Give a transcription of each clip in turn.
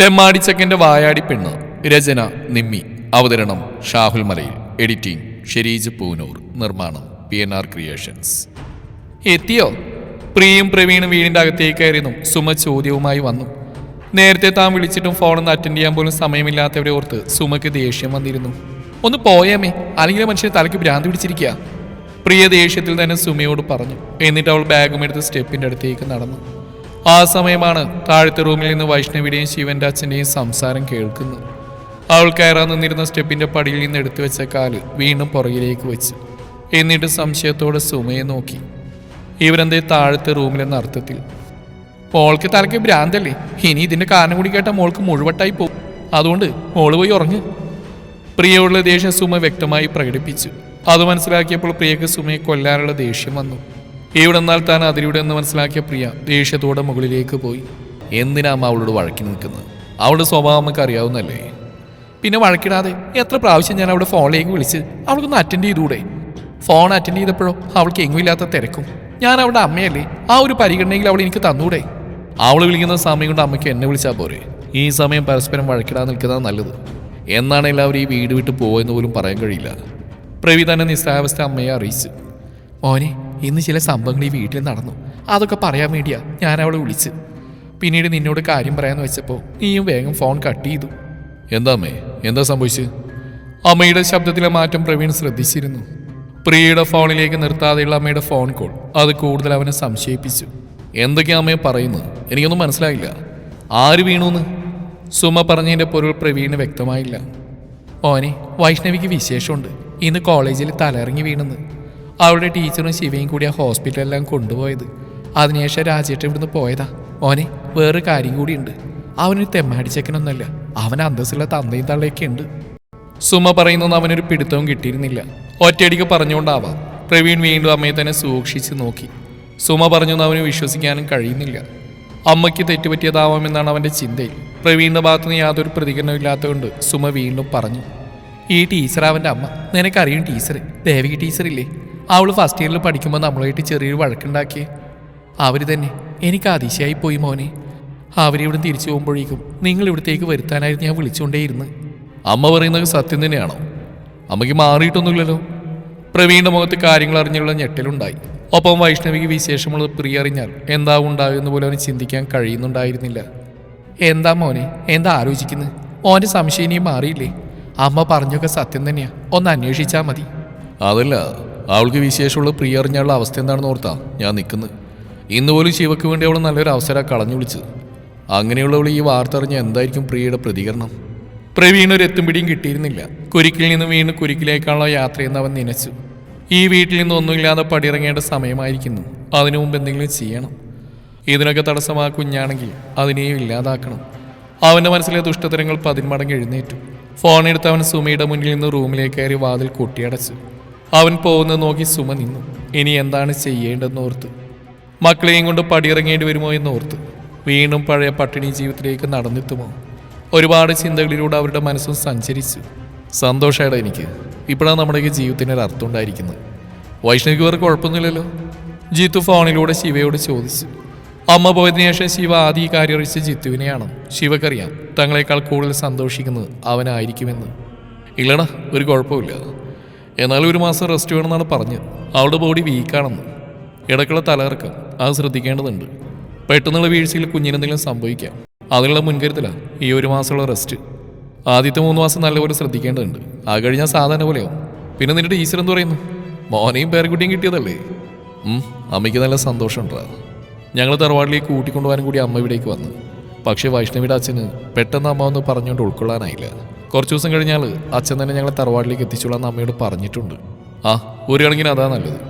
തെമ്മാടിച്ചക്കന്റെ വായാടി പെണ്ണ്. രചന നിമ്മി. അവതരണം ഷാഹുൽ മലയിൽ. എഡിറ്റിംഗ് ഷെരീജ് പൂനൂർ. നിർമ്മാണം പി എൻ ആർ ക്രിയേഷൻസ്. എത്തിയോ? പ്രിയും പ്രവീണും വീടിന്റെ അകത്തേക്ക് കയറിയെന്നും സുമ ചോദ്യവുമായി വന്നു. നേരത്തെ താൻ വിളിച്ചിട്ടും ഫോണൊന്ന് അറ്റൻഡ് ചെയ്യാൻ പോലും സമയമില്ലാത്തവരെ ഓർത്ത് സുമയ്ക്ക് ദേഷ്യം വന്നിരുന്നു. ഒന്ന് പോയാമേ അല്ലെങ്കിൽ മനുഷ്യന് തലയ്ക്ക് ഭ്രാന്തി പിടിച്ചിരിക്കുക പ്രിയ ദേഷ്യത്തിൽ തന്നെ സുമയോട് പറഞ്ഞു. എന്നിട്ട് അവൾ ബാഗും എടുത്ത് സ്റ്റെപ്പിന്റെ അടുത്തേക്ക് നടന്നു. ആ സമയമാണ് താഴത്തെ റൂമിൽ നിന്ന് വൈഷ്ണവിയുടെയും ശിവന്റെ അച്ഛന്റെയും സംസാരം കേൾക്കുന്നത്. അവൾ കയറാൻ നിന്നിരുന്ന സ്റ്റെപ്പിന്റെ പടിയിൽ നിന്ന് എടുത്തു വെച്ച കാൽ വീണ്ടും പുറകിലേക്ക് വെച്ചു. എന്നിട്ട് സംശയത്തോടെ സുമയെ നോക്കി. ഇവരെന്തേ താഴത്തെ റൂമിലെന്ന അർത്ഥത്തിൽ. മോൾക്ക് തലയ്ക്ക് ഭ്രാന്തല്ലേ? ഇനി ഇതിന്റെ കാരണം കൂടി കേട്ട മോൾക്ക് മുഴുവട്ടായി പോകും. അതുകൊണ്ട് മോൾ പോയി ഉറങ്ങ്. പ്രിയയുള്ള ദേഷ്യം സുമ വ്യക്തമായി പ്രകടിപ്പിച്ചു. അത് മനസ്സിലാക്കിയപ്പോൾ പ്രിയക്ക് സുമയെ കൊല്ലാനുള്ള ദേഷ്യം വന്നു. ഇവിടെ നിന്നാൽ താൻ അതിലൂടെ എന്ന് മനസ്സിലാക്കിയ പ്രിയ ദേഷ്യത്തോടെ മുകളിലേക്ക് പോയി. എന്തിനാ അവളോട് വഴക്കി നിൽക്കുന്നത്? അവളുടെ സ്വഭാവം നമുക്ക് അറിയാവുന്നല്ലേ പിന്നെ വഴക്കിടാതെ എത്ര പ്രാവശ്യം ഞാൻ അവിടെ ഫോണിലേക്ക് വിളിച്ച് അവൾക്കൊന്ന് അറ്റൻഡ് ചെയ്തുകൂടെ? ഫോൺ അറ്റൻഡ് ചെയ്തപ്പോഴോ അവൾക്ക് എങ്ങുമില്ലാത്ത തിരക്കും. ഞാൻ അവളുടെ അമ്മയല്ലേ? ആ ഒരു പരിഗണനയിൽ അവൾ എനിക്ക് തന്നൂടെ? അവൾ വിളിക്കുന്ന സമയം കൊണ്ട് അമ്മയ്ക്ക് എന്നെ വിളിച്ചാൽ പോരെ. ഈ സമയം പരസ്പരം വഴക്കിടാൻ നിൽക്കുന്നത് നല്ലത്. എന്നാണ് എല്ലാവരും ഈ വീട് വിട്ട് പോകുമെന്ന് പോലും പറയാൻ കഴിയില്ല. പ്രവി തന്നെ നിസ്സാവസ്ഥ അമ്മയെ അറിയിച്ചു. മോനെ ഇന്ന് ചില സംഭവങ്ങൾ ഈ വീട്ടിൽ നടന്നു. അതൊക്കെ പറയാൻ വേണ്ടിയാ ഞാൻ അവളെ വിളിച്ച്. പിന്നീട് നിന്നോട് കാര്യം പറയാന്ന് വെച്ചപ്പോൾ നീയും വേഗം ഫോൺ കട്ട് ചെയ്തു. എന്താ അമ്മേ? എന്താ സംഭവിച്ചത് അമ്മയുടെ ശബ്ദത്തിലെ മാറ്റം പ്രവീൺ ശ്രദ്ധിച്ചിരുന്നു. പ്രിയയുടെ ഫോണിലേക്ക് നിർത്താതെയുള്ള അമ്മയുടെ ഫോൺ കോൾ. അത് കൂടുതൽ അവനെ സംശയിപ്പിച്ചു. എന്തൊക്കെയാ അമ്മയെ പറയുന്നത്? എനിക്കൊന്നും മനസ്സിലായില്ല. ആര് വീണുന്ന്? സുമ പറഞ്ഞതിന്റെ പൊരുൾ പ്രവീണ് വ്യക്തമായില്ല. ഓനെ വൈഷ്ണവിക്ക് വിശേഷമുണ്ട്. ഇന്ന് കോളേജിൽ തലയിറങ്ങി വീണെന്ന്. അവളുടെ ടീച്ചറും ശിവയും കൂടി ആ ഹോസ്പിറ്റലെല്ലാം കൊണ്ടുപോയത്. അതിനുശേഷം രാജേട്ടൻ ഇവിടുന്ന് പോയതാ. ഓനെ വേറെ കാര്യം കൂടിയുണ്ട്. അവനൊരു തെമ്മാടി ചെക്കനൊന്നല്ല അവൻ അന്തസ്സുള്ള തന്തയും തള്ളയൊക്കെ ഉണ്ട്. സുമ പറയുന്നൊന്നും അവനൊരു പിടുത്തവും കിട്ടിയിരുന്നില്ല. ഒറ്റയടിക്ക് പറഞ്ഞുകൊണ്ടാവാം. പ്രവീൺ വീണ്ടും അമ്മയെ തന്നെ സൂക്ഷിച്ച് നോക്കി. സുമ പറഞ്ഞൊന്നും അവന് വിശ്വസിക്കാനും കഴിയുന്നില്ല. അമ്മയ്ക്ക് തെറ്റുപറ്റിയതാവാമെന്നാണ് അവന്റെ ചിന്തയിൽ. പ്രവീണിന്റെ ഭാഗത്തുനിന്ന് യാതൊരു പ്രതികരണവും ഇല്ലാത്തതുകൊണ്ട് സുമ വീണ്ടും പറഞ്ഞു. ഈ ടീച്ചർ അവന്റെ അമ്മ. നിനക്കറിയും ടീച്ചർ ദേവിക ടീച്ചറില്ലേ? അവൾ ഫസ്റ്റ് ഇയറിൽ പഠിക്കുമ്പോൾ നമ്മളായിട്ട് ചെറിയൊരു വഴക്കുണ്ടാക്കി. അവർ തന്നെ എനിക്ക് അതിശയായി പോയി മോനെ. അവരിവിടെ തിരിച്ചു പോകുമ്പോഴേക്കും നിങ്ങൾ ഇവിടത്തേക്ക് വരുത്താനായിരുന്നു ഞാൻ വിളിച്ചുകൊണ്ടേയിരുന്നു. അമ്മ പറയുന്നത് സത്യം തന്നെയാണോ? അമ്മയ്ക്ക് മാറിയിട്ടൊന്നുമില്ലല്ലോ. പ്രവീണിന്റെ മുഖത്ത് കാര്യങ്ങൾ അറിഞ്ഞുള്ള ഞെട്ടലുണ്ടായി. ഒപ്പം വൈഷ്ണവിക്ക് വിശേഷമുള്ളത് പ്രിയ അറിഞ്ഞാൽ എന്താ ഉണ്ടാകുമെന്ന് പോലും അവന് ചിന്തിക്കാൻ കഴിയുന്നുണ്ടായിരുന്നില്ല. എന്താ മോനെ? എന്താ ആലോചിക്കുന്നത് ഓന്റെ സംശയം ഇനിയും മാറിയില്ലേ? അമ്മ പറഞ്ഞൊക്കെ സത്യം തന്നെയാ. ഒന്ന് അന്വേഷിച്ചാൽ മതി. അതല്ല അവൾക്ക് വിശേഷമുള്ള പ്രിയ അറിഞ്ഞാലുള്ള അവസ്ഥ എന്താണെന്ന് ഓർത്താ ഞാൻ നിൽക്കുന്നത് ഇന്ന് പോലും ശിവക്ക് വേണ്ടി അവൾ നല്ലൊരു അവസരം കളഞ്ഞു വിളിച്ചത്. അങ്ങനെയുള്ളവൾ ഈ വാർത്ത അറിഞ്ഞ എന്തായിരിക്കും പ്രിയയുടെ പ്രതികരണം? പ്രവീൺ ഒരു എത്തുംപിടിയും കിട്ടിയിരുന്നില്ല. കുരിക്കിൽ നിന്ന് വീണ് കുരിക്കിലേക്കുള്ള യാത്രയെന്ന് അവൻ നനച്ചു. ഈ വീട്ടിൽ നിന്ന് ഒന്നുമില്ലാതെ പടിയിറങ്ങേണ്ട സമയമായിരിക്കുന്നു. അതിനു മുമ്പ് എന്തെങ്കിലും ചെയ്യണം. ഇതിനൊക്കെ തടസ്സമാ കുഞ്ഞാണെങ്കിൽ അതിനെയും ഇല്ലാതാക്കണം. അവന്റെ മനസ്സിലെ ദുഷ്ടതരങ്ങൾ പതിന്മടങ്ങ് എഴുന്നേറ്റു. ഫോണെടുത്ത് അവൻ സുമിയുടെ മുന്നിൽ നിന്ന് റൂമിലേക്ക് കയറി വാതിൽ കൊട്ടിയടച്ചു. അവൻ പോകുന്നത് നോക്കി സുമ നിന്നു. ഇനി എന്താണ് ചെയ്യേണ്ടതെന്ന് ഓർത്ത് മക്കളെയും കൊണ്ട് പടിയിറങ്ങേണ്ടി വരുമോ എന്ന് ഓർത്ത് വീണ്ടും പഴയ പട്ടിണി ജീവിതത്തിലേക്ക് നടന്നെത്തുമോ? ഒരുപാട് ചിന്തകളിലൂടെ അവരുടെ മനസ്സും സഞ്ചരിച്ചു. സന്തോഷമായിടാ എനിക്ക്. ഇപ്പോഴാണ് നമ്മുടെയൊക്കെ ജീവിതത്തിന് ഒരു അർത്ഥം ഉണ്ടായിരിക്കുന്നത്. വൈഷ്ണവിക്ക് വേറെ കുഴപ്പമൊന്നുമില്ലല്ലോ. ജിത്തു ഫോണിലൂടെ ശിവയോട് ചോദിച്ചു. അമ്മ പോയതിനു ശേഷം ശിവ ആദ്യ അറിയിച്ച ജിത്തുവിനെയാണ്. ശിവക്കറിയാം തങ്ങളെക്കാൾ കൂടുതൽ സന്തോഷിക്കുന്നത് അവനായിരിക്കുമെന്ന്. ഇല്ലടാ ഒരു കുഴപ്പമില്ല എന്നാലും ഒരു മാസം റെസ്റ്റ് വേണമെന്നാണ് പറഞ്ഞത് അവളുടെ ബോഡി വീക്കാണെന്ന്. ഇടയ്ക്കുള്ള തലകറക്കം അത് ശ്രദ്ധിക്കേണ്ടതുണ്ട്. പെട്ടെന്നുള്ള വീഴ്ചയിൽ കുഞ്ഞിനെന്തെങ്കിലും സംഭവിക്കാം. അതിനുള്ള മുൻകരുതലാണ് ഈ ഒരു മാസമുള്ള റെസ്റ്റ്. ആദ്യത്തെ മൂന്ന് മാസം നല്ലപോലെ ശ്രദ്ധിക്കേണ്ടതുണ്ട്. ആ കഴിഞ്ഞാൽ സാധാരണ പോലെയാവും. പിന്നെ നിന്റെ ടീച്ചർ എന്ത് പറയുന്നു? മോനെയും പേരക്കുട്ടിയും കിട്ടിയതല്ലേ? അമ്മയ്ക്ക് നല്ല സന്തോഷമുണ്ടാ. ഞങ്ങൾ തറവാട്ടിലേക്ക് കൂട്ടിക്കൊണ്ടുപോകാനും കൂടി അമ്മ ഇവിടേക്ക് വന്നു. പക്ഷേ വൈഷ്ണവിയുടെ അച്ഛന് പെട്ടെന്ന് അമ്മ ഒന്ന് പറഞ്ഞുകൊണ്ട് ഉൾക്കൊള്ളാനായില്ല. കുറച്ച് ദിവസം കഴിഞ്ഞാൽ അച്ഛൻ തന്നെ ഞങ്ങളെ തറവാട്ടിലേക്ക് എത്തിച്ചോളാം അമ്മയോട് പറഞ്ഞിട്ടുണ്ട്. ആ ഒരു കണക്കിന് അതാ നല്ലത്.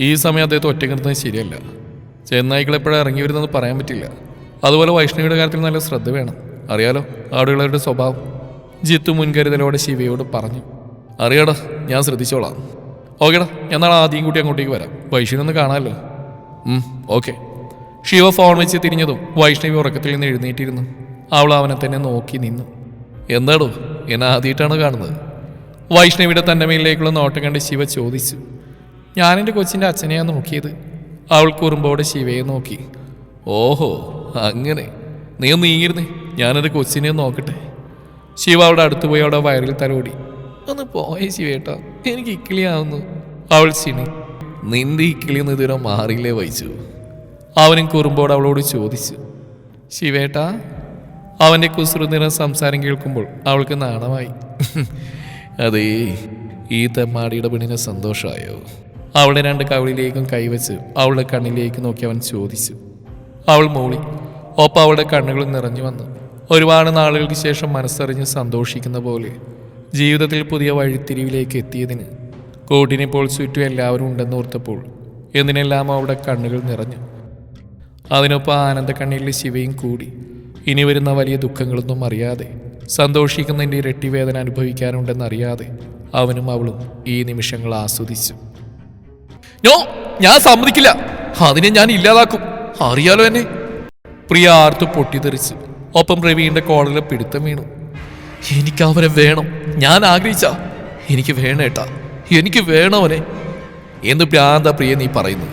ഈ സമയം അദ്ദേഹത്തെ ഒറ്റ നിർത്തുന്നത് ശരിയല്ല. ചെന്നായ്ക്കൾ എപ്പോഴാണ് ഇറങ്ങി വരുന്നതെന്ന് പറയാൻ പറ്റില്ല. അതുപോലെ വൈഷ്ണവിയുടെ കാര്യത്തിൽ നല്ല ശ്രദ്ധ വേണം. അറിയാലോ അവിടെയുള്ളവരുടെ സ്വഭാവം. ജിത്തു മുൻകരുതലോടെ ശിവയോട് പറഞ്ഞു. അറിയാടാ ഞാൻ ശ്രദ്ധിച്ചോളാം. ഓക്കേടാ ഞാൻ നാളെ ആദ്യം കൂട്ടി അങ്ങോട്ടേക്ക് വരാം. വൈഷ്ണവിനൊന്ന് കാണാമല്ലോ. ഓക്കെ. ശിവ ഫോൺ വെച്ച് തിരിഞ്ഞതും വൈഷ്ണവി ഉറക്കത്തിൽ നിന്ന് എഴുന്നേറ്റിരുന്നു. അവൾ അവനെ തന്നെ നോക്കി നിന്നു. എന്താടോ എന്നെ ആദ്യമായിട്ടാണ് കാണുന്നത്. വൈഷ്ണവിയുടെ തന്റെ മേലിലേക്കുള്ള നോട്ടം കണ്ട് ശിവ ചോദിച്ചു. ഞാൻ എന്റെ കൊച്ചിന്റെ അച്ഛനെയാണ് നോക്കിയത്. അവൾ കുറുമ്പോടെ ശിവയെ നോക്കി. ഓഹോ അങ്ങനെ. നീ നീങ്ങിരുന്നേ ഞാനൊരു കൊച്ചിനെ നോക്കട്ടെ. ശിവ അവിടെ അടുത്ത് പോയി അവിടെ വയറിൽ തലോടി ഒന്ന് പോയേ ശിവേട്ടാ. എനിക്ക് ഇക്കിളിയാവുന്നു അവൾ ചിണി നിന്റെ ഇക്കിളിയൊന്നും ഇതുവരെ മാറിയില്ലേ വഹിച്ചു അവനും കുറുമ്പോട് അവളോട് ചോദിച്ചു. ശിവേട്ടാ അവന്റെ കുസൃതിന സംസാരം കേൾക്കുമ്പോൾ അവൾക്ക് നാണമായി. അതേ ഈ തെമ്മാടിയുടെ പെണ്ണിന് സന്തോഷമായോ? അവളുടെ രണ്ട് കവിളിലേക്കും കൈവച്ച് അവളുടെ കണ്ണിലേക്ക് നോക്കി അവൻ ചോദിച്ചു. അവൾ മൂളി ഒപ്പം അവളുടെ കണ്ണുകൾ നിറഞ്ഞു വന്നു. ഒരുപാട് നാളുകൾക്ക് ശേഷം മനസ്സറിഞ്ഞ് സന്തോഷിക്കുന്ന പോലെ ജീവിതത്തിൽ പുതിയ വഴിത്തിരിവിലേക്ക് എത്തിയതിന് കോട്ടിനിപ്പോൾ ചുറ്റും എല്ലാവരും ഉണ്ടെന്ന് ഓർത്തപ്പോൾ എന്തിനെല്ലാം അവളുടെ കണ്ണുകൾ നിറഞ്ഞു. അതിനൊപ്പം ആനന്ദ കണ്ണീരിൽ ശിവയും കൂടി ഇനി വരുന്ന വലിയ ദുഃഖങ്ങളൊന്നും അറിയാതെ സന്തോഷിക്കുന്നതിന്റെ ഇരട്ടി വേദന അനുഭവിക്കാനുണ്ടെന്നറിയാതെ അവനും അവളും ഈ നിമിഷങ്ങൾ ആസ്വദിച്ചു. ഞോ ഞാൻ സമ്മതിക്കില്ല. അതിനെ ഞാൻ ഇല്ലാതാക്കും. അറിയാലോ എന്നെ. പ്രിയ ആർത്തു പൊട്ടിത്തെറിച്ചു. ഒപ്പം പ്രവീണിന്റെ കോളറിൽ പിടുത്തം വീണു. എനിക്ക് അവനെ വേണം. ഞാൻ ആഗ്രഹിച്ച. എനിക്ക് വേണേട്ടാ എനിക്ക് വേണവനെ എന്ന് ഭ്രാന്ത പ്രിയ നീ പറയുന്നു.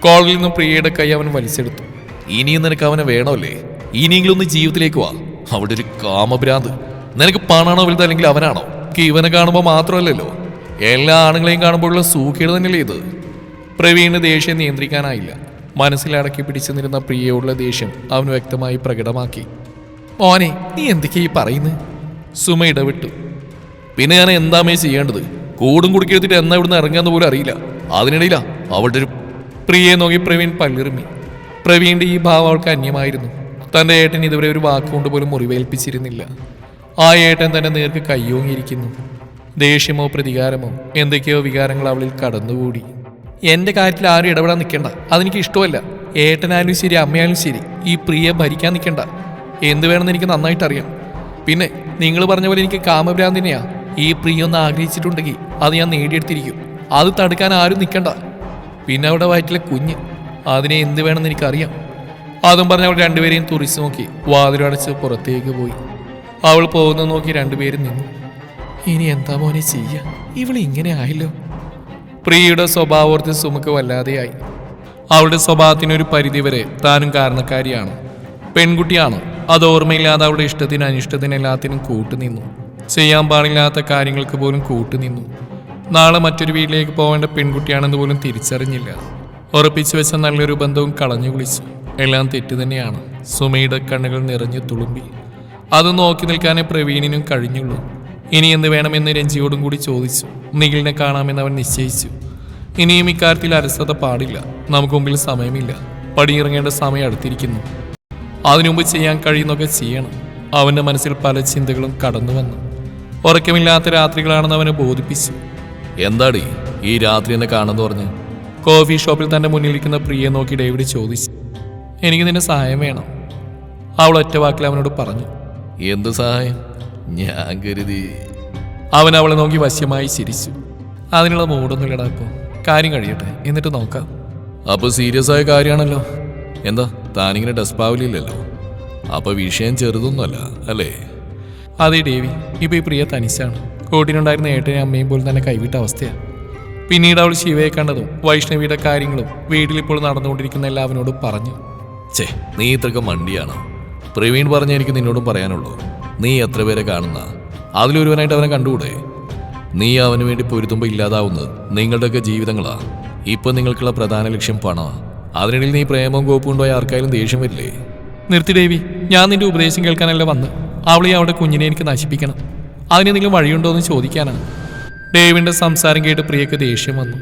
കോളറിൽ നിന്നും പ്രിയയുടെ കൈ അവൻ വലിച്ചെടുത്തു. ഇനിയും നിനക്ക് അവനെ വേണമല്ലേ? ഇനിയെങ്കിലും ഒന്ന് ജീവിതത്തിലേക്ക് വാ. അവിടെ ഒരു കാമഭ്രാന്ത്. നിനക്ക് പണാണോ വലുത് അല്ലെങ്കിൽ അവനാണോ? ഇവനെ കാണുമ്പോൾ മാത്രമല്ലല്ലോ. എല്ലാ ആണുങ്ങളെയും കാണുമ്പോഴുള്ള സൂക്കേട് തന്നെയല്ലേ ഇത്? പ്രവീണ് ദേഷ്യം നിയന്ത്രിക്കാനായില്ല. മനസ്സിലടക്കി പിടിച്ചു നിരുന്ന പ്രിയയോടുള്ള ദേഷ്യം അവൻ വ്യക്തമായി പ്രകടമാക്കി. മോനെ നീ എന്തൊക്കെയാ ഈ പറയുന്നത് സുമ ഇടവിട്ടു. പിന്നെ ഞാൻ എന്താമേ ചെയ്യേണ്ടത്? കൂടും കുടുക്കിയെടുത്തിട്ട് എന്നാ ഇവിടുന്ന് ഇറങ്ങാന്ന് പോലും അറിയില്ല. അതിനിടയിലാ. അവളുടെ ഒരു പ്രിയെ നോക്കി പ്രവീൺ പല്ലിറുമി പ്രവീണിന്റെ ഈ ഭാവം അവൾക്ക് അന്യമായിരുന്നു. തന്റെ ഏട്ടൻ ഇതുവരെ ഒരു വാക്കുകൊണ്ട് പോലും മുറിവേൽപ്പിച്ചിരുന്നില്ല. ആ ഏട്ടൻ തന്നെ നേർക്ക് കയ്യോങ്ങിയിരിക്കുന്നു. ദേഷ്യമോ പ്രതികാരമോ എന്തൊക്കെയോ വികാരങ്ങൾ അവളിൽ കടന്നുകൂടി. എന്റെ കാര്യത്തിൽ ആരും ഇടപെടാൻ നിൽക്കേണ്ട. അതെനിക്ക് ഇഷ്ടമല്ല. ഏട്ടനായാലും ശരി അമ്മയായാലും ശരി ഈ പ്രിയ ഭരിക്കാൻ നിൽക്കേണ്ട. എന്ത് വേണമെന്ന് എനിക്ക് നന്നായിട്ട് അറിയാം പിന്നെ നിങ്ങൾ പറഞ്ഞ പോലെ എനിക്ക് കാമഭ്രാന്തിനെയാ. ഈ പ്രിയ ഒന്ന് ആഗ്രഹിച്ചിട്ടുണ്ടെങ്കിൽ അത് ഞാൻ നേടിയെടുത്തിരിക്കും. അത് തടുക്കാൻ ആരും നിൽക്കണ്ട. പിന്നെ അവിടെ വയറ്റിലെ കുഞ്ഞ് അതിനെ എന്ത് വേണമെന്ന് എനിക്കറിയാം. അതും പറഞ്ഞ് അവൾ രണ്ടുപേരെയും തുറിച്ചു നോക്കി. വാതിലടച്ച് പുറത്തേക്ക് പോയി. അവൾ പോകുന്ന നോക്കി രണ്ടുപേരും നിന്നു. ഇനി എന്താ മോനെ ചെയ്യ? ഇവൾ ഇങ്ങനെ ആയല്ലോ. പ്രിയയുടെ സ്വഭാവോർത്ത് സുമുക്ക് വല്ലാതെയായി. അവളുടെ സ്വഭാവത്തിനൊരു പരിധിവരെ താനും കാരണക്കാരിയാണ്. പെൺകുട്ടിയാണ്. അത് ഓർമ്മയില്ലാതെ അവളുടെ ഇഷ്ടത്തിന് അനിഷ്ടത്തിന് എല്ലാത്തിനും കൂട്ടുനിന്നു ചെയ്യാൻ പാടില്ലാത്ത കാര്യങ്ങൾക്ക് പോലും കൂട്ടുനിന്നു നാളെ മറ്റൊരു വീട്ടിലേക്ക് പോകേണ്ട പെൺകുട്ടിയാണെന്ന് പോലും തിരിച്ചറിഞ്ഞില്ല. ഉറപ്പിച്ചു വെച്ച നല്ലൊരു ബന്ധവും കളഞ്ഞു കുളിച്ചു. എല്ലാം തെറ്റു തന്നെയാണ്. സുമയുടെ കണ്ണുകൾ നിറഞ്ഞു തുളുമ്പി. അത് നോക്കി നിൽക്കാനേ പ്രവീണിനും കഴിഞ്ഞുള്ളൂ. ഇനി എന്ത് വേണമെന്ന് രഞ്ജിയോടും കൂടി ചോദിച്ചു. നിഖിലിനെ കാണാമെന്ന് അവൻ നിശ്ചയിച്ചു. ഇനിയും ഇക്കാര്യത്തിൽ അലസത പാടില്ല. നമുക്ക് മുമ്പിൽ സമയമില്ല. പടിയിറങ്ങേണ്ട സമയം അടുത്തിരിക്കുന്നു. അതിനുമുമ്പ് ചെയ്യാൻ കഴിയുന്നൊക്കെ ചെയ്യണം. അവന്റെ മനസ്സിൽ പല ചിന്തകളും കടന്നു വന്നു. ഉറക്കമില്ലാത്ത രാത്രികളാണെന്ന് അവനെ ബോധിപ്പിച്ചു. എന്താടി ഈ രാത്രി എന്നെ കാണുന്നു പറഞ്ഞ്? കോഫി ഷോപ്പിൽ തന്റെ മുന്നിലിരിക്കുന്ന പ്രിയെ നോക്കി ഡേവിഡ് ചോദിച്ചു. എനിക്ക് നിന്റെ സഹായം വേണം. അവൾ ഒറ്റ വാക്കിൽ അവനോട് പറഞ്ഞു. എന്ത് സഹായം? ഞാൻ കരുതി. അവൻ അവളെ നോക്കി വശ്യമായി ചിരിച്ചു. അതിനുള്ള മൂടൊന്നുമില്ലടാ ഇപ്പോൾ കാര്യം കഴിയട്ടെ. എന്നിട്ട് നോക്കാം. അപ്പൊ സീരിയസ് ആയ കാര്യമാണല്ലോ. എന്താ താനിങ്ങനെ ഡസ്പാവലില്ലല്ലോ അപ്പൊ വിഷയം ചെറുതൊന്നുമല്ല അല്ലേ? അതെ ഡേവി ഇപ്പൊ ഈ പ്രിയ തനിച്ചാണ്. കോട്ടിനുണ്ടായിരുന്ന ഏട്ടനെ അമ്മയും പോലും തന്നെ കൈവിട്ട അവസ്ഥയാണ് പിന്നീട് അവൾ ശിവയെ കണ്ടതും വൈഷ്ണവിയുടെ കാര്യങ്ങളും വീട്ടിലിപ്പോൾ നടന്നുകൊണ്ടിരിക്കുന്ന എല്ലാവരോടും പറഞ്ഞു. ചേ നീ ഇത്രക്ക് മണ്ടിയാണോ? പ്രവീൺ പറഞ്ഞ എനിക്ക് നിന്നോടും പറയാനുള്ളൂ. നീ എത്ര പേരെ കാണുന്ന? അതിലൊരുവനായിട്ട് അവനെ കണ്ടുകൂടെ? നീ അവന് വേണ്ടി പൊരുത്തുമ്പോൾ ഇല്ലാതാവുന്നത് നിങ്ങളുടെയൊക്കെ ജീവിതങ്ങളാ. ഇപ്പൊ നിങ്ങൾക്കുള്ള പ്രധാന ലക്ഷ്യം പണമാണ് അതിനിടയിൽ നീ പ്രേമവും കോപ്പും കൊണ്ടുപോയ ആർക്കായാലും ദേഷ്യം വരില്ലേ? നിർത്തി ദേവി ഞാൻ നിന്റെ ഉപദേശം കേൾക്കാനല്ല വന്ന്. അവളെ അവളുടെ കുഞ്ഞിനെ എനിക്ക് നശിപ്പിക്കണം. അതിന് നിങ്ങൾ വഴിയുണ്ടോ എന്ന് ചോദിക്കാനാണ് ഡേവിന്റെ സംസാരം കേട്ട് പ്രിയക്ക് ദേഷ്യം വന്നു.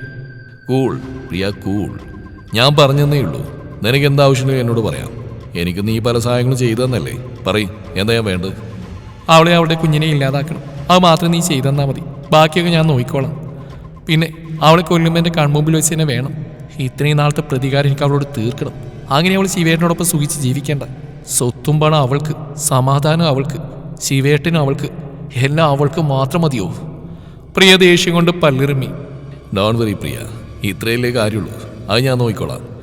കൂൾ പ്രിയ കൂൾ ഞാൻ പറഞ്ഞതേ ഉള്ളൂ. നിനക്ക് എന്താ ആവശ്യമില്ല എന്നോട് പറയാം. എനിക്ക് നീ പല സഹായങ്ങളും ചെയ്തു തന്നല്ലേ. പറയ് എന്താ ഞാൻ വേണ്ടത്? അവളെ അവളുടെ കുഞ്ഞിനെ ഇല്ലാതാക്കണം. അത് മാത്രം നീ ചെയ്തു തന്നാൽ മതി. ബാക്കിയൊക്കെ ഞാൻ നോക്കിക്കോളാം. പിന്നെ അവളെ കൊല്ലുമ്പോൾ എന്റെ കൺമുമ്പിൽ വെച്ച് തന്നെ വേണം. ഇത്രയും നാളത്തെ പ്രതികാരം എനിക്ക് അവളോട് തീർക്കണം. അങ്ങനെ അവൾ ശിവേട്ടനോടൊപ്പം സുഖിച്ച് ജീവിക്കേണ്ട. സ്വത്തും പണം അവൾക്ക് സമാധാനം അവൾക്ക് ശിവേട്ടനും അവൾക്ക് എല്ലാം അവൾക്ക് മാത്രം മതിയോ? പ്രിയ ദേഷ്യം കൊണ്ട് പല്ലിറുമി. ഡോൺ വെറി പ്രിയ. ഇത്രയല്ലേ കാര്യമുള്ളൂ. അത് ഞാൻ നോക്കിക്കോളാം.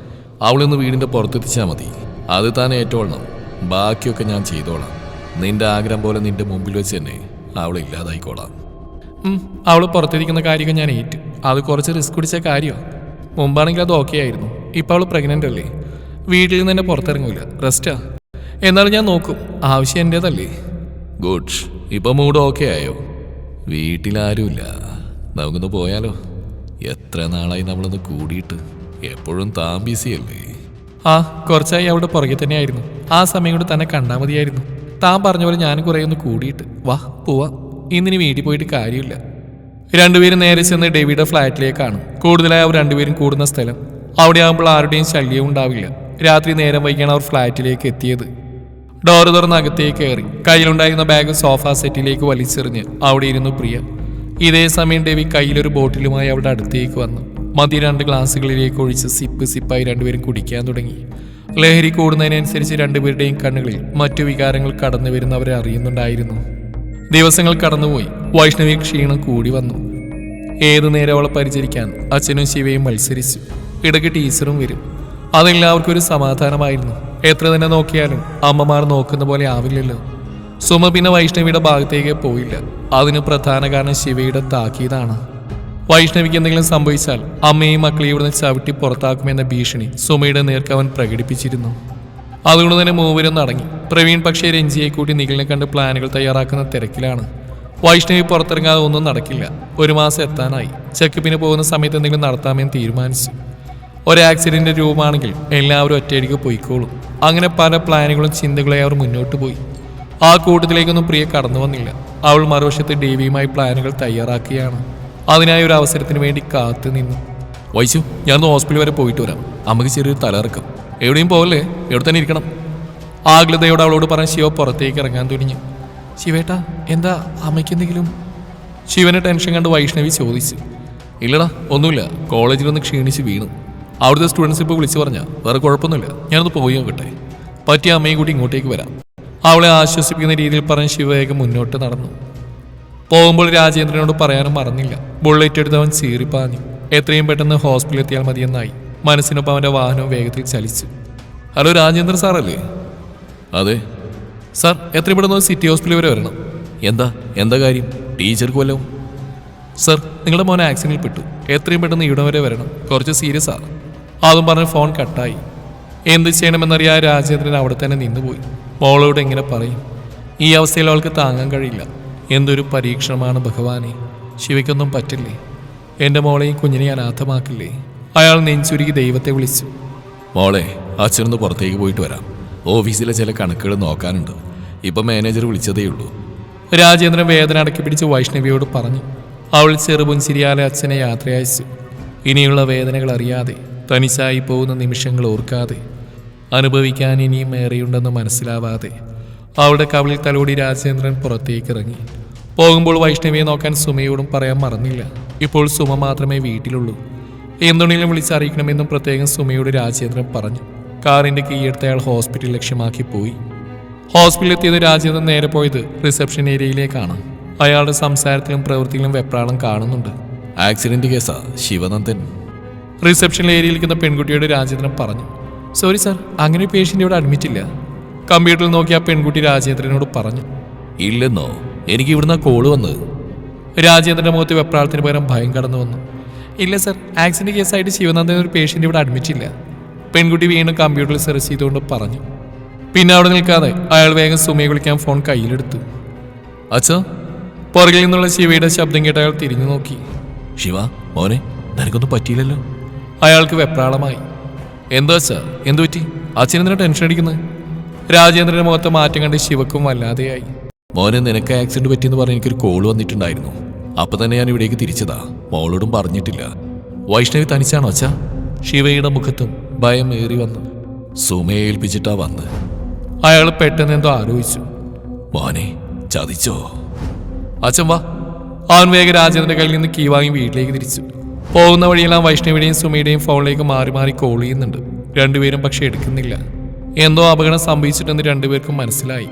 അവളൊന്ന് വീടിന്റെ പുറത്തെത്തിച്ചാൽ മതി. അത് താൻ ഏറ്റോളണം. ബാക്കിയൊക്കെ ഞാൻ ചെയ്തോളാം. നിന്റെ ആഗ്രഹം പോലെ നിന്റെ മുമ്പിൽ വെച്ച് തന്നെ അവളെ ഇല്ലാതായിക്കോളാം. അവൾ പുറത്തിരിക്കുന്ന കാര്യമൊക്കെ ഞാൻ ഏറ്റു. അത് കുറച്ച് റിസ്ക് പിടിച്ച കാര്യമാണ് മുമ്പാണെങ്കിൽ അത് ഓക്കെ ആയിരുന്നു. ഇപ്പം അവൾ പ്രഗ്നന്റ് അല്ലേ? വീട്ടിൽ നിന്ന് തന്നെ പുറത്തിറങ്ങൂല. റെസ്റ്റാ എന്നാലും ഞാൻ നോക്കും. ആവശ്യം എന്റേതല്ലേ ഗുഡ് ഇപ്പൊ മൂഡ് ഓക്കെ ആയോ? വീട്ടിലാരുമില്ല. നമുക്കൊന്ന് പോയാലോ? എത്ര നാളായി നമ്മളൊന്ന് കൂടിയിട്ട്? എപ്പോഴും താൻ ബിസിയല്ലേ? ആ കുറച്ചായി അവിടെ പുറകെ തന്നെയായിരുന്നു. ആ സമയം കൊണ്ട് തന്നെ കണ്ടാൽ മതിയായിരുന്നു. താൻ പറഞ്ഞ പോലെ ഞാൻ കുറേ ഒന്ന് കൂടിയിട്ട് വാ പോവാ. ഇന്നിനി വീട്ടിൽ പോയിട്ട് കാര്യമില്ല. രണ്ടുപേരും നേരെ ചെന്ന് ഡേവിയുടെ ഫ്ലാറ്റിലേക്കാണ്. കൂടുതലായി അവർ രണ്ടുപേരും കൂടുന്ന സ്ഥലം. അവിടെ ആകുമ്പോൾ ആരുടെയും ശല്യവും ഉണ്ടാവില്ല. രാത്രി നേരം വൈകിയാണ് അവർ ഫ്ലാറ്റിലേക്ക് എത്തിയത്. ഡോറ് തുറന്ന് അകത്തേക്ക് കയറി. കയ്യിലുണ്ടായിരുന്ന ബാഗ് സോഫ സെറ്റിലേക്ക് വലിച്ചെറിഞ്ഞ് അവിടെ ഇരുന്നു പ്രിയ. ഇതേ സമയം ഡേവി കയ്യിലൊരു ബോട്ടിലുമായി അവളുടെ അടുത്തേക്ക് വന്നു. മതി രണ്ട് ഗ്ലാസ്സുകളിലേക്ക് ഒഴിച്ച് സിപ്പ് സിപ്പായി രണ്ടുപേരും കുടിക്കാൻ തുടങ്ങി. ലഹരി കൂടുന്നതിനനുസരിച്ച് രണ്ടുപേരുടെയും കണ്ണുകളിൽ മറ്റു വികാരങ്ങൾ കടന്നു വരുന്നവരെ അറിയുന്നുണ്ടായിരുന്നു. ദിവസങ്ങൾ കടന്നുപോയി. വൈഷ്ണവി ക്ഷീണം കൂടി വന്നു. ഏതു നേരം അവളെ പരിചരിക്കാൻ അച്ഛനും ശിവയും മത്സരിച്ചു. ഇടയ്ക്ക് ടീച്ചറും വരും. അതെല്ലാവർക്കും ഒരു സമാധാനമായിരുന്നു. എത്ര തന്നെ നോക്കിയാലും അമ്മമാർ നോക്കുന്ന പോലെ ആവില്ലല്ലോ. സുമ പിന്നെ വൈഷ്ണവിയുടെ ഭാഗത്തേക്ക് പോയില്ല. അതിന് പ്രധാന കാരണം ശിവയുടെ താക്കീതാണ്. വൈഷ്ണവിക്ക് എന്തെങ്കിലും സംഭവിച്ചാൽ അമ്മയും മക്കളെയും ഇവിടുന്ന് ചവിട്ടി പുറത്താക്കുമെന്ന ഭീഷണി സുമയുടെ നേർക്ക് അവൻ പ്രകടിപ്പിച്ചിരുന്നു. അതുകൊണ്ട് തന്നെ മൂവരും നടങ്ങി. പ്രവീൺ പക്ഷേ രഞ്ജിയെ കൂട്ടി നിഖിലിനെ കണ്ട് പ്ലാനുകൾ തയ്യാറാക്കുന്ന തിരക്കിലാണ്. വൈഷ്ണവി പുറത്തിറങ്ങാതെ ഒന്നും നടക്കില്ല. ഒരു മാസം എത്താനായി. ചെക്കപ്പിന് പോകുന്ന സമയത്ത് എന്തെങ്കിലും നടത്താമെന്ന് തീരുമാനിച്ചു. ഒരു ആക്സിഡന്റ് രൂപമാണെങ്കിൽ എല്ലാവരും ഒറ്റയടിക്ക് പോയിക്കോളും. അങ്ങനെ പല പ്ലാനുകളും ചിന്തകളായി അവർ മുന്നോട്ട് പോയി. ആ കൂട്ടത്തിലേക്കൊന്നും പ്രിയ കടന്നു വന്നില്ല. അവൾ മറുവശത്ത് ഡേവിയുമായി പ്ലാനുകൾ തയ്യാറാക്കുകയാണ്. അതിനായി ഒരു അവസരത്തിന് വേണ്ടി കാത്തു നിന്നു. വൈശു ഞാനൊന്ന് ഹോസ്പിറ്റൽ വരെ പോയിട്ട് വരാം. അമ്മയ്ക്ക് ചെറിയൊരു തലകറക്കം എവിടെയും പോകല്ലേ എവിടെ തന്നെ ഇരിക്കണം. ആഗ്ലതയോട് അവളോട് പറഞ്ഞ ശിവ പുറത്തേക്ക് ഇറങ്ങാൻ തുനിഞ്ഞു ശിവേട്ടാ എന്താ അമ്മയ്ക്ക് എന്തെങ്കിലും? ശിവനെ ടെൻഷൻ കണ്ട് വൈഷ്ണവി ചോദിച്ചു. ഇല്ലടാ ഒന്നുമില്ല. കോളേജിൽ ഒന്ന് ക്ഷീണിച്ച് വീണു. അവിടുത്തെ സ്റ്റുഡൻസ് ഇപ്പോൾ വിളിച്ചു പറഞ്ഞാൽ വേറെ കുഴപ്പമൊന്നുമില്ല. ഞാനൊന്ന് പോയി നോക്കട്ടെ. പറ്റിയ അമ്മയും കൂടി ഇങ്ങോട്ടേക്ക് വരാം. അവളെ ആശ്വസിപ്പിക്കുന്ന രീതിയിൽ പറഞ്ഞ് ശിവവേഗം മുന്നോട്ട് നടന്നു. പോകുമ്പോൾ രാജേന്ദ്രനോട് പറയാനും മറന്നില്ല. ബുള്ളറ്റ് എടുത്ത് അവൻ ചീറിപ്പാഞ്ഞു എത്രയും പെട്ടെന്ന് ഹോസ്പിറ്റലിൽ എത്തിയാൽ മതിയെന്നായി. മനസ്സിനൊപ്പം അവന്റെ വാഹനം വേഗത്തിൽ ചലിച്ചു. ഹലോ രാജേന്ദ്രൻ സാറല്ലേ അതെ. സാർ എത്രയും പെട്ടെന്ന് സിറ്റി ഹോസ്പിറ്റൽ വരെ വരണം. എന്താ? എന്താ കാര്യം? ടീച്ചർക്ക് വല്ലതും? സർ നിങ്ങളുടെ മോനെ ആക്സിഡന്റിൽ പെട്ടു. എത്രയും പെട്ടെന്ന് ഇവിടം വരെ വരണം. കുറച്ച് സീരിയസ് ആണ്. അതും പറഞ്ഞ് ഫോൺ കട്ടായി എന്ത് ചെയ്യണമെന്നറിയാൻ രാജേന്ദ്രൻ അവിടെ തന്നെ നിന്നുപോയി. മോളോട് എങ്ങനെ പറയും? ഈ അവസ്ഥയിൽ അവൾക്ക് താങ്ങാൻ കഴിയില്ല. എന്തൊരു പരീക്ഷണമാണ് ഭഗവാനെ. ശിവയ്ക്കൊന്നും പറ്റില്ലേ? എന്റെ മോളെയും കുഞ്ഞിനെ അനാഥമാക്കില്ലേ അയാൾ നെഞ്ചുരുക്കി ദൈവത്തെ വിളിച്ചു. മോളെ അച്ഛനൊന്ന് പുറത്തേക്ക് പോയിട്ട് വരാം. ഓഫീസിലെ ചില കണക്കുകൾ നോക്കാനുണ്ട്. ഇപ്പം മാനേജർ വിളിച്ചതേ ഉള്ളൂ. രാജേന്ദ്രൻ വേദന അടക്കി പിടിച്ച് വൈഷ്ണവിയോട് പറഞ്ഞു. അവൾ ചെറുപുഞ്ചിരിയാലെ അച്ഛനെ യാത്രയച്ചു ഇനിയുള്ള വേദനകൾ അറിയാതെ തനിച്ചായി പോകുന്ന നിമിഷങ്ങൾ ഓർക്കാതെ അനുഭവിക്കാൻ ഇനിയും ഏറെയുണ്ടെന്ന് മനസ്സിലാവാതെ അവളുടെ കവളിൽ തലോടി രാജേന്ദ്രൻ പുറത്തേക്ക് ഇറങ്ങി പോകുമ്പോൾ വൈഷ്ണവിയെ നോക്കാൻ സുമയോടും പറയാൻ മറന്നില്ല. ഇപ്പോൾ സുമ മാത്രമേ വീട്ടിലുള്ളൂ. എന്തുണ്ടെങ്കിലും വിളിച്ചറിയിക്കണമെന്നും പ്രത്യേകം സുമയോട് രാജേന്ദ്രൻ പറഞ്ഞു. കാറിന്റെ കീയെടുത്ത് അയാൾ ഹോസ്പിറ്റൽ ലക്ഷ്യമാക്കി പോയി. ഹോസ്പിറ്റലിൽ എത്തിയത് രാജേന്ദ്രൻ നേരെ പോയത് റിസപ്ഷൻ ഏരിയയിലേക്കാണ്. അയാളുടെ സംസാരത്തിലും പ്രവൃത്തിയിലും വെപ്രാളം കാണുന്നുണ്ട്. ആക്സിഡന്റ് കേസാ ശിവനന്ദൻ. റിസപ്ഷൻ ഏരിയയിൽ ഇരിക്കുന്ന പെൺകുട്ടിയോട് രാജേന്ദ്രൻ പറഞ്ഞു സോറി സാർ അങ്ങനെ പേഷ്യന്റ് ഇവിടെ അഡ്മിറ്റ് ഇല്ല. കമ്പ്യൂട്ടറിൽ നോക്കി ആ പെൺകുട്ടി രാജേന്ദ്രനോട് പറഞ്ഞു ഇല്ലെന്നോ? എനിക്ക് ഇവിടുന്ന് കോൾ വന്നത്. രാജേന്ദ്രന്റെ മുഖത്ത് വെപ്രാളത്തിന് പകരം ഭയം കടന്നു വന്നു. ഇല്ല സർ ആക്സിഡന്റ് കേസായിട്ട് ശിവനന്ദൻ ഒരു പേഷ്യന്റ് ഇവിടെ അഡ്മിറ്റ് ഇല്ല. പെൺകുട്ടി വീണ്ടും കമ്പ്യൂട്ടറിൽ സെർച്ച് ചെയ്തുകൊണ്ട് പറഞ്ഞു. പിന്നെ അവിടെ നിൽക്കാതെ അയാൾ വേഗം സുമയെ വിളിക്കാൻ ഫോൺ കയ്യിലെടുത്തു. അച്ഛ? പുറകിൽ നിന്നുള്ള ശിവയുടെ ശബ്ദം കേട്ട് അയാൾ തിരിഞ്ഞു നോക്കി. ശിവ മോനെ നിനക്കൊന്നും പറ്റിയില്ലല്ലോ? അയാൾക്ക് വെപ്രാളമായി. എന്താ അച്ഛാ? എന്തു പറ്റി അച്ഛൻ എന്തിനാ ടെൻഷൻ അടിക്കുന്നത് രാജേന്ദ്രന്റെ മുഖത്തെ മാറ്റം കണ്ട് ശിവക്കും വല്ലാതെയായി. മോനെ നിനക്ക് ആക്സിഡന്റ് പറ്റിയെന്ന് പറഞ്ഞ് എനിക്കൊരു കോൾ വന്നിട്ടുണ്ടായിരുന്നു. അപ്പൊ തന്നെ ഞാൻ ഇവിടേക്ക് തിരിച്ചതാ. മോളോടും പറഞ്ഞിട്ടില്ല. വൈഷ്ണവി തനിച്ചാണോ അച്ഛാ? ശിവയുടെ മുഖത്തും ഭയം ഏറി വന്നു സുമയെ ഏൽപ്പിച്ചിട്ടാ വന്ന്. അയാൾ പെട്ടെന്ന് എന്തോ ആലോചിച്ചു. മോനെ ചതിച്ചോ? അച്ഛൻ വാ. അവൻ വേഗം രാജേന്ദ്രന്റെ കയ്യിൽ നിന്ന് കീ വാങ്ങി വീട്ടിലേക്ക് തിരിച്ചു. പോകുന്ന വഴിയെല്ലാം വൈഷ്ണവിയുടെയും സുമയുടെയും ഫോണിലേക്ക് മാറി മാറി കോൾ ചെയ്യുന്നുണ്ട്. രണ്ടുപേരും പക്ഷെ എടുക്കുന്നില്ല. എന്തോ അപകടം സംഭവിച്ചിട്ടെന്ന് രണ്ടുപേർക്കും മനസ്സിലായി.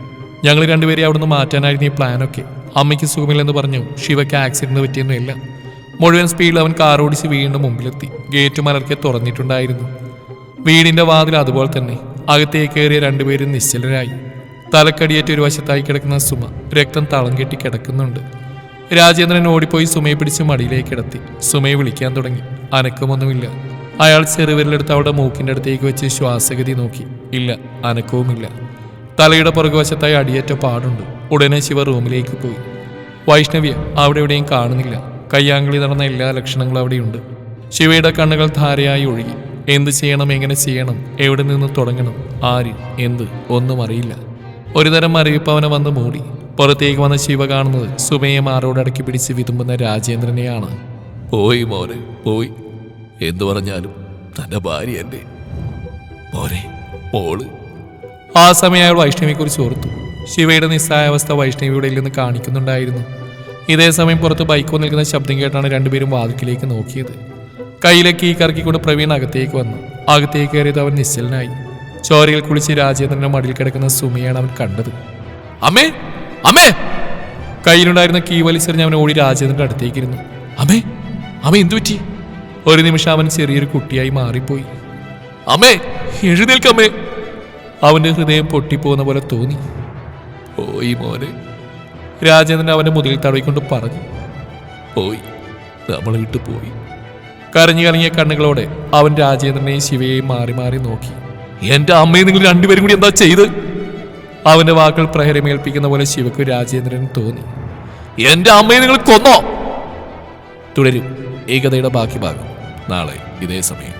ഞങ്ങൾ രണ്ടുപേരെ അവിടുന്ന് മാറ്റാനായിരുന്നു ഈ പ്ലാനൊക്കെ. അമ്മയ്ക്ക് സുഖമില്ലെന്ന് പറഞ്ഞു ശിവയ്ക്ക് ആക്സിഡന്റ് പറ്റിയെന്നും മുഴുവൻ സ്പീഡിൽ അവൻ കാർ ഓടിച്ച് വീണ്ടും മുമ്പിലെത്തി. ഗേറ്റ് മലർക്കെ തുറന്നിട്ടുണ്ടായിരുന്നു. വീടിന്റെ വാതിൽ അതുപോലെ തന്നെ. അകത്തേക്ക് കയറിയ രണ്ടുപേരും നിശ്ചലരായി. തലക്കടിയേറ്റ് ഒരു വശത്തായി കിടക്കുന്ന സുമ രക്തം തളം കെട്ടി കിടക്കുന്നുണ്ട്. രാജേന്ദ്രൻ ഓടിപ്പോയി സുമയെ പിടിച്ച് മടിയിലേക്ക് കിടത്തി. സുമയെ വിളിക്കാൻ തുടങ്ങി. അനക്കമൊന്നുമില്ല. അയാൾ ചെറുവിരലെടുത്ത് അവിടെ മൂക്കിന്റെ അടുത്തേക്ക് വെച്ച് ശ്വാസഗതി നോക്കി. ഇല്ല അനക്കവുമില്ല. തലയുടെ പുറകുവശത്തായി അടിയേറ്റ പാടുണ്ട്. ഉടനെ ശിവ റൂമിലേക്ക് പോയി. വൈഷ്ണവിയെ അവിടെ എവിടെയും കാണുന്നില്ല. കയ്യാങ്കളി നടന്ന എല്ലാ ലക്ഷണങ്ങളും അവിടെയുണ്ട്. ശിവയുടെ കണ്ണുകൾ ധാരയായി ഒഴുകി. എന്ത് ചെയ്യണം എങ്ങനെ ചെയ്യണം എവിടെ നിന്ന് തുടങ്ങണം ആര് എന്ത് ഒന്നും അറിയില്ല. ഒരുതരം അറിയിപ്പ് അവനെ വന്ന് മൂടി. പുറത്തേക്ക് വന്ന ശിവ കാണുന്നത് സുമയെ മാറോടടക്കി പിടിച്ച് വിതുമ്പുന്ന രാജേന്ദ്രനെയാണ്. പോയി മോനെ പോയി. എന്തു പറഞ്ഞാലും തന്റെ ഭാര്യ എന്റെ മോനെ മോൾ. ആ സമയം അയാൾ വൈഷ്ണവിയെക്കുറിച്ച് ഓർത്തു. ശിവയുടെ നിസ്സായാവസ്ഥ വൈഷ്ണവിയുടെ നിന്ന് കാണിക്കുന്നുണ്ടായിരുന്നു. ഇതേ സമയം പുറത്ത് ബൈക്കോ നിൽക്കുന്ന ശബ്ദം കേട്ടാണ് രണ്ടുപേരും വാതിക്കിലേക്ക് നോക്കിയത്. കയ്യിലെ കീ കറക്കിക്കൊണ്ട് പ്രവീൺ അകത്തേക്ക് വന്നു. അകത്തേക്ക് കയറിയത് അവൻ നിശ്ചലനായി. ചോരയിൽ കുളിച്ച് രാജേന്ദ്രന്റെ മടിയിൽ കിടക്കുന്ന സുമിയാണ് അവൻ കണ്ടത്. അമ്മേ! അമ്മേ! കയ്യിലുണ്ടായിരുന്ന കീ വലിച്ചെറിഞ്ഞ് അവൻ ഓടി രാജേന്ദ്രന്റെ അടുത്തേക്ക് ഇരുന്നു. അമ്മേ! അമ്മ എന്തു പറ്റി? ഒരു നിമിഷം അവൻ ചെറിയൊരു കുട്ടിയായി മാറിപ്പോയി. അമ്മേ എഴുന്നേൽക്കമ്മേ അവന്റെ ഹൃദയം പൊട്ടിപ്പോകുന്ന പോലെ തോന്നി. പോയി മോനെ രാജേന്ദ്രൻ അവന്റെ മുതിൽ തടവിക്കൊണ്ട് പറഞ്ഞു. പോയി നമ്മൾ വിട്ടു പോയി. കരഞ്ഞു കലങ്ങിയ കണ്ണുകളോടെ അവൻ രാജേന്ദ്രനെയും ശിവയെയും മാറി മാറി നോക്കി. എന്റെ അമ്മയെ നിങ്ങൾ രണ്ടുപേരും കൂടി എന്താ ചെയ്ത്? അവന്റെ വാക്കുകൾ പ്രഹരമേൽപ്പിക്കുന്ന പോലെ ശിവക്ക് രാജേന്ദ്രൻ തോന്നി. എന്റെ അമ്മയെ നിങ്ങൾ കൊന്നോ. തുടരും ഏകതയുടെ ബാക്കി ഭാഗം. നാളെ ഇതേ സമയം.